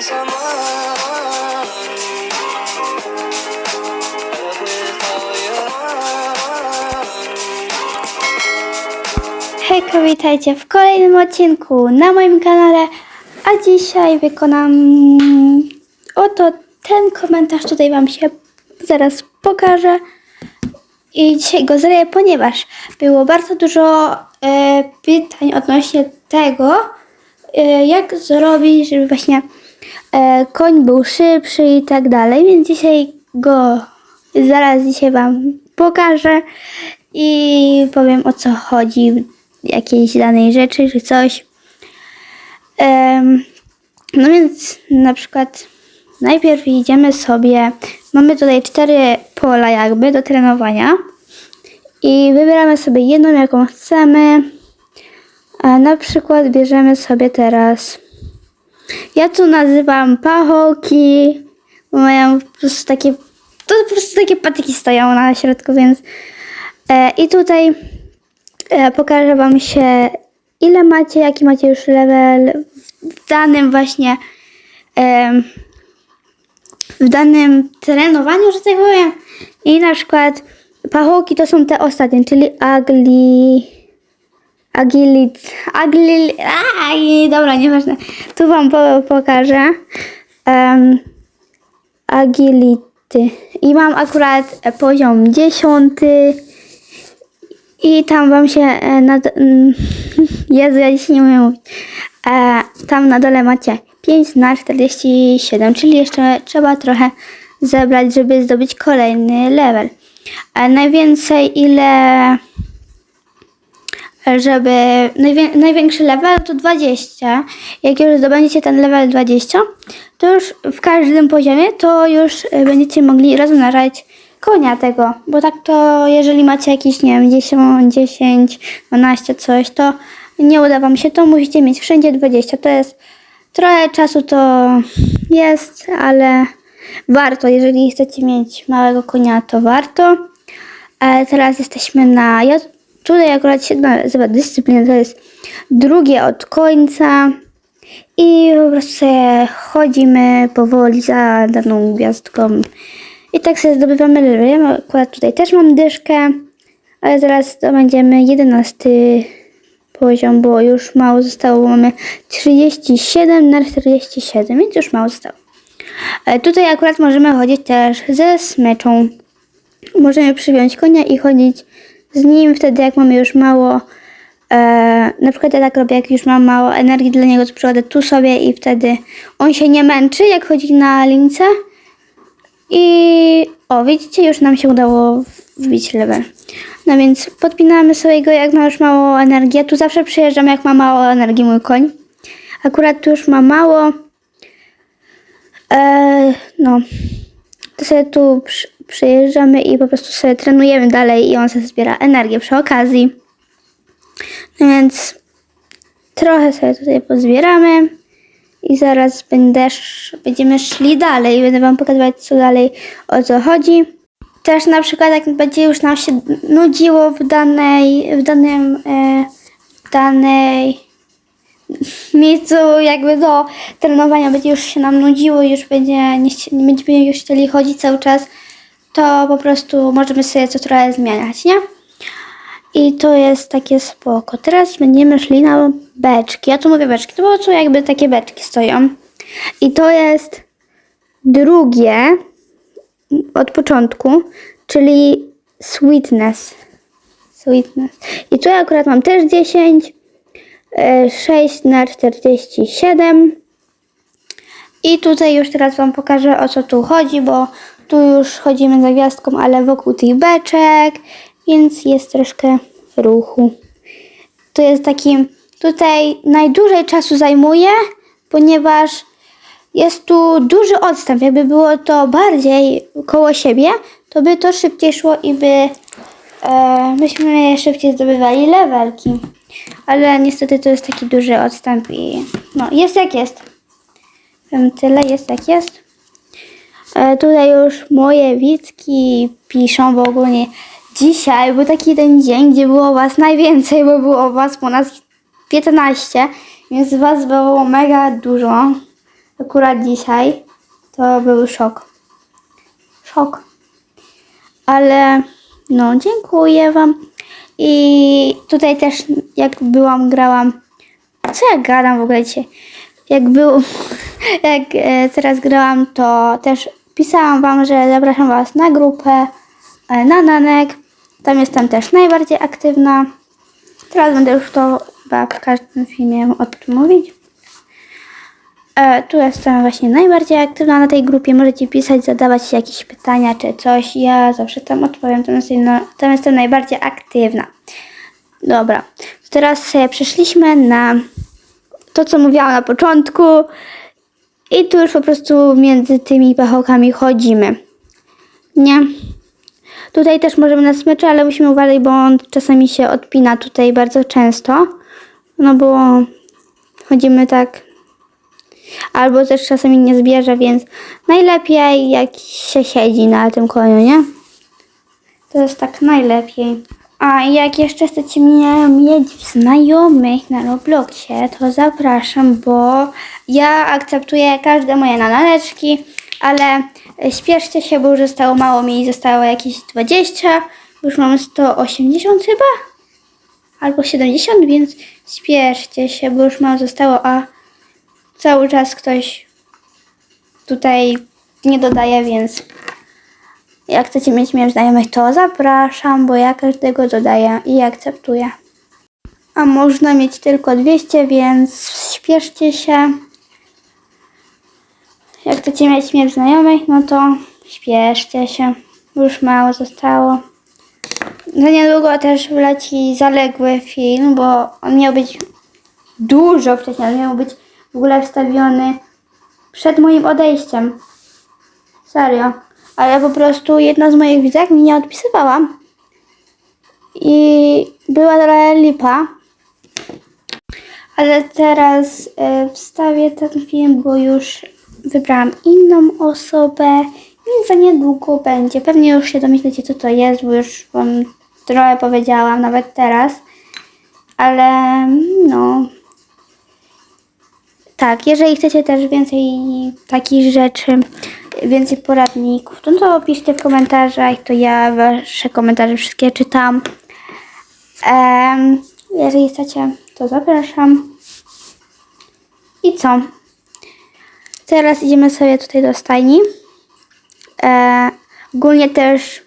Hejko, witajcie w kolejnym odcinku na moim kanale, a dzisiaj wykonam oto ten komentarz, tutaj Wam się zaraz pokażę i dzisiaj go zrobię, ponieważ było bardzo dużo e, pytań odnośnie tego, e, jak zrobić, żeby właśnie koń był szybszy i tak dalej, więc dzisiaj go zaraz dzisiaj Wam pokażę i powiem o co chodzi jakiejś danej rzeczy czy coś. No więc na przykład najpierw idziemy sobie, mamy tutaj cztery pola jakby do trenowania i wybieramy sobie jedną jaką chcemy. A na przykład bierzemy sobie teraz ja tu nazywam pachołki, mają po prostu takie, to po prostu takie patyki stoją na środku, więc e, i tutaj e, pokażę Wam się, ile macie, jaki macie już level w danym właśnie em, w danym trenowaniu, że tak powiem. I na przykład pachołki to są te ostatnie, czyli agli, agilit, agli, aj, dobra, nieważne. Tu Wam po, pokażę. Um, agility. I mam akurat e, poziom 10. I tam wam się e, na, mm, Jezu, ja dzisiaj nie umiem mówić. E, tam na dole macie 5 na 47, czyli jeszcze trzeba trochę zebrać, żeby zdobyć kolejny level. E, najwięcej ile żeby najwię- największy level to 20. Jak już zdobędziecie ten level 20, to już w każdym poziomie to już e, będziecie mogli rozmnażać konia tego, bo tak to jeżeli macie jakieś, nie wiem, 10, 10, 12 coś, to nie uda wam się, to musicie mieć wszędzie 20. To jest trochę czasu to jest, ale warto, jeżeli chcecie mieć małego konia, to warto. Ale teraz jesteśmy na. Ja tutaj akurat się nazywa dyscyplina, to jest drugie od końca. I po prostu sobie chodzimy powoli za daną gwiazdką. I tak sobie zdobywamy level. Ja akurat tutaj też mam dyszkę, ale zaraz to będziemy 11 poziom, bo już mało zostało, mamy 37 na 47, więc już mało zostało. E, Tutaj akurat możemy chodzić też ze smyczą możemy przywiąć konia i chodzić z nim wtedy, jak mamy już mało. E, na przykład ja tak robię, jak już mam mało energii dla niego, to przychodzę tu sobie i wtedy on się nie męczy, jak chodzi na lince. I o, widzicie, już nam się udało wbić level. No więc podpinamy sobie go, jak ma już mało energii. Ja tu zawsze przyjeżdżam, jak ma mało energii mój koń. Akurat tu już ma mało. E, no, to sobie tu przy, przyjeżdżamy i po prostu sobie trenujemy dalej i on sobie zbiera energię przy okazji. No więc trochę sobie tutaj pozbieramy i zaraz będę, będziemy szli dalej. Będę Wam pokazywać co dalej, o co chodzi. Też na przykład jak będzie już nam się nudziło w danej, w danym, e, w danej miejscu jakby do trenowania będzie już się nam nudziło, już będzie, nie, nie będziemy już chcieli chodzić cały czas, to po prostu możemy sobie to trochę zmieniać, nie? I to jest takie spoko. Teraz będziemy szli na beczki. Ja tu mówię beczki, to bo tu jakby takie beczki stoją. I to jest drugie od początku, czyli sweetness. Sweetness. I tu akurat mam też 10. e, 6 na 47. I tutaj już teraz Wam pokażę o co tu chodzi, bo tu już chodzimy za gwiazdką, ale wokół tych beczek, więc jest troszkę ruchu. To jest taki, tutaj najdłużej czasu zajmuje, ponieważ jest tu duży odstęp. Jakby było to bardziej koło siebie, to by to szybciej szło i by e, myśmy szybciej zdobywali levelki. Ale niestety to jest taki duży odstęp i no jest jak jest. Powiem Tyle jest jak jest. E, tutaj już moje widzki piszą, bo ogólnie dzisiaj był taki ten dzień, gdzie było was najwięcej, bo było was ponad 15, więc was było mega dużo. akurat dzisiaj, to był szok. Szok. Ale no, dziękuję Wam. I tutaj też, jak byłam, grałam. Co ja gadam w ogóle dzisiaj? Jak był, jak e, teraz grałam, to też pisałam Wam, że zapraszam Was na grupę e, na Nanek. Tam jestem też najbardziej aktywna. Teraz będę już to chyba w każdym filmie o tym mówić. E, tu jestem właśnie najbardziej aktywna na tej grupie. Możecie pisać, zadawać jakieś pytania czy coś. Ja zawsze tam odpowiem. No, tam jestem najbardziej aktywna. Dobra. Teraz sobie przeszliśmy na to, co mówiłam na początku. I tu już po prostu między tymi pachołkami chodzimy. Nie? Tutaj też możemy na smyczy, ale musimy uważać, bo on czasami się odpina tutaj bardzo często. No bo chodzimy tak. Albo też czasami nie zbierze, więc najlepiej jak się siedzi na tym koniu, nie? To jest tak najlepiej. A jak jeszcze chcecie mnie mieć znajomych na Robloxie, to zapraszam, bo ja akceptuję każde moje naneczki, ale śpieszcie się, bo już zostało mało mi, zostało jakieś 20, już mam 180 chyba, albo 70, więc śpieszcie się, bo już mało zostało, a cały czas ktoś tutaj nie dodaje, więc jak chcecie mieć mnie znajomych, to zapraszam, bo ja każdego dodaję i akceptuję. A można mieć tylko 200, więc śpieszcie się. Jak chcecie mieć mnie znajomych, no to śpieszcie się. Już mało zostało. Za niedługo też wleci zaległy film, bo on miał być dużo wcześniej, on miał być w ogóle wstawiony przed moim odejściem. Serio. Ale po prostu jedna z moich widzek mi nie odpisywała. I była trochę lipa. Ale teraz e, wstawię ten film, bo już wybrałam inną osobę. Więc za niedługo będzie. Pewnie już się domyślicie, co to jest, bo już wam trochę powiedziałam, nawet teraz. Ale no, tak, jeżeli chcecie też więcej takich rzeczy, więcej poradników, to, to piszcie w komentarzach, to ja wasze komentarze wszystkie czytam. Em, jeżeli chcecie, to zapraszam. I co? Teraz idziemy sobie tutaj do stajni. E, ogólnie też,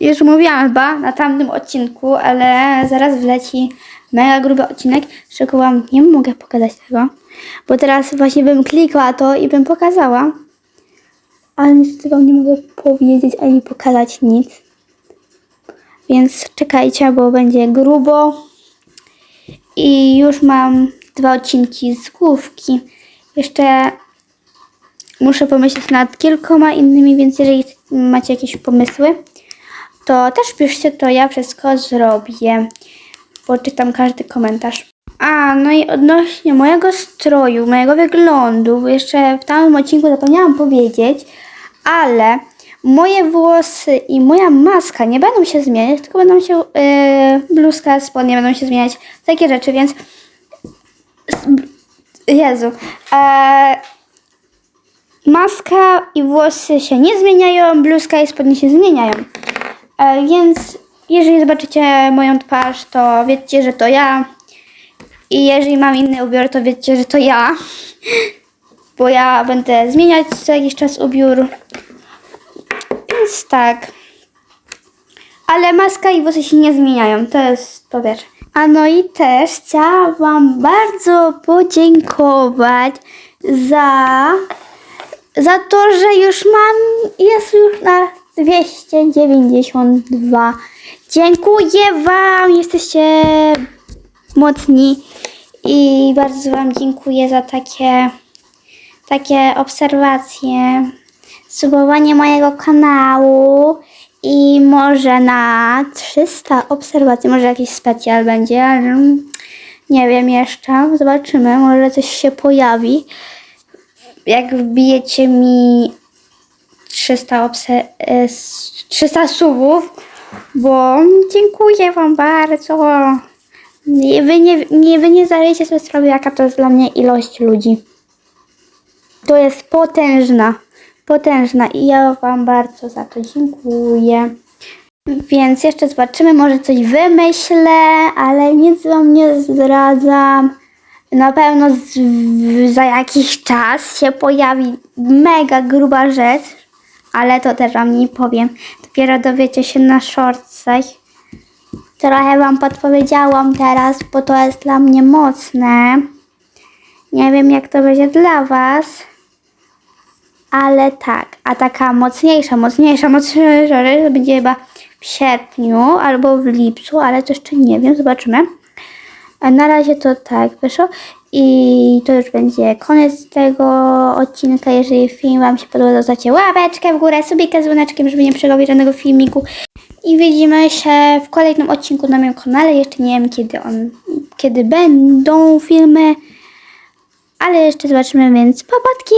już mówiłam chyba na tamtym odcinku, ale zaraz wleci mega gruby odcinek, czego wam nie mogę pokazać tego, bo teraz właśnie bym klikła to i bym pokazała, ale niestety wam nie mogę powiedzieć ani pokazać nic. Więc czekajcie, bo będzie grubo. I już mam dwa odcinki z główki. Jeszcze muszę pomyśleć nad kilkoma innymi, więc jeżeli macie jakieś pomysły, to też piszcie, to ja wszystko zrobię. Poczytam każdy komentarz. A, no i odnośnie mojego stroju, mojego wyglądu, jeszcze w tamtym odcinku zapomniałam powiedzieć, ale moje włosy i moja maska nie będą się zmieniać, tylko będą się, yy, bluzka, spodnie będą się zmieniać, takie rzeczy, więc Jezu. E, maska i włosy się nie zmieniają, bluzka i spodnie się zmieniają. E, więc jeżeli zobaczycie moją twarz, to wiecie, że to ja. I jeżeli mam inny ubiór, to wiecie, że to ja. Bo ja będę zmieniać co jakiś czas ubiór. Więc tak. Ale maska i włosy się nie zmieniają. To jest wiesz. A no i też chciałam bardzo podziękować za, za to, że już mam, jest już na 292. Dziękuję Wam, jesteście mocni i bardzo Wam dziękuję za takie, takie obserwacje, subowanie mojego kanału i może na 300 obserwacji, może jakiś specjal będzie, ale nie wiem jeszcze, zobaczymy, może coś się pojawi. Jak wbijecie mi 300, obse- e, s- 300 subów, bo dziękuję Wam bardzo. Nie, wy, nie, nie, wy nie zdajecie sobie sprawy, jaka to jest dla mnie ilość ludzi. To jest potężna, potężna i ja Wam bardzo za to dziękuję. Więc jeszcze zobaczymy, może coś wymyślę, ale nic Wam nie zdradzam. Na pewno z, w, za jakiś czas się pojawi mega gruba rzecz, ale to też Wam nie powiem. Dopiero dowiecie się na shortsach. Trochę Wam podpowiedziałam teraz, bo to jest dla mnie mocne. Nie wiem, jak to będzie dla Was. Ale tak, a taka mocniejsza, mocniejsza, mocniejsza rzecz będzie chyba w sierpniu albo w lipcu, ale to jeszcze nie wiem, zobaczymy. A na razie to tak wyszło i to już będzie koniec tego odcinka. Jeżeli film Wam się podobał, zostawcie łapeczkę w górę, subika z dzwoneczkiem, żeby nie przegapić żadnego filmiku. I widzimy się w kolejnym odcinku na moim kanale. Jeszcze nie wiem kiedy on, kiedy będą filmy, ale jeszcze zobaczymy, więc popatki!